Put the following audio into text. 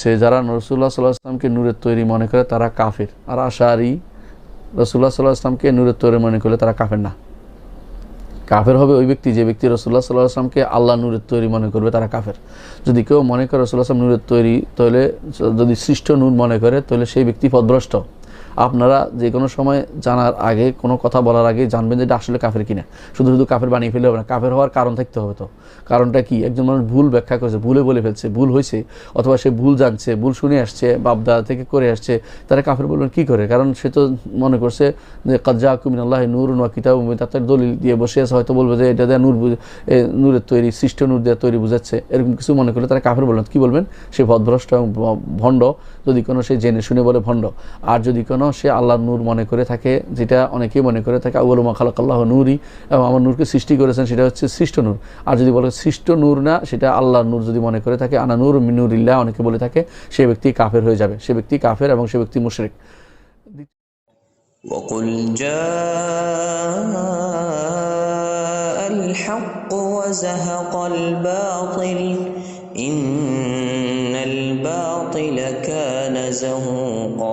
সে যারা রসুল্লাহ সাল্লাহ আসলামকে নূরের তৈরি মনে করে তারা কাফের। আর আশারি রসুল্লাহ সাল্লাহ আসলামকে নূরের তৈরি মনে করলে তারা কাফের না। কাফের হবে ওই ব্যক্তি, যে ব্যক্তি রসুল্লাহ সাল্লাহ আসলামকে আল্লাহ নূরের তৈরি মনে করবে তারা কাফের। যদি কেউ মনে করে রসুল্লাহ আসলাম নূরের তৈরি তাহলে যদি সৃষ্ট নূর মনে করে, তাহলে সেই ব্যক্তি পদভ্রষ্ট। আপনারা যে কোনো সময় জানার আগে, কোনো কথা বলার আগে জানবেন যে এটা আসলে কাফের কিনা। শুধু শুধু কাফের বানিয়ে ফেলে হবে না, কাফের হওয়ার কারণ থাকতে হবে তো। কারণটা কি? একজন মানুষ ভুল ব্যাখ্যা করেছে, ভুলে বলে ফেলছে, ভুল হয়েছে, অথবা সে ভুল জানছে, ভুল শুনে আসছে, বাপদা থেকে করে আসছে, তারা কাফের বলবেন, কি করে? কারণ সে তো মনে করছে যে কাজা কুমিন আল্লাহ নূর নোয়া কিতাব তার দলিল দিয়ে বসে আছে, হয়তো বলবে যে, এটা দেয়া নূর নূরের তৈরি, সৃষ্ট নূর দেওয়া তৈরি বুঝাচ্ছে। এরকম কিছু মনে করলে তারা কাফের বলবেন। কি বলবেন? সে ভদ্রষ্ট এবং ভণ্ড, যদি কোনো সে জেনে শুনে বলে ভণ্ড। আর যদি কোনো সে আল্লাহর নূর মনে করে থাকে যেটা অনেকেই মনে করে থাকে আউ্ল মাখালাক আল্লাহ নূরই এবং আমার নূরকে সৃষ্টি করেছেন সেটা হচ্ছে সৃষ্ট নূর আর যদি বলে সৃষ্ট নূর না সেটা আল্লাহর নূর যদি মনে করে থাকে আনা নূর মিনুরিল্লাহ অনেকে বলে থাকে সে ব্যক্তি কাফের হয়ে যাবে সে ব্যক্তি কাফের এবং সে ব্যক্তি মুশরিক وقل جاء الحق وزهق الباطل إن زهوقا.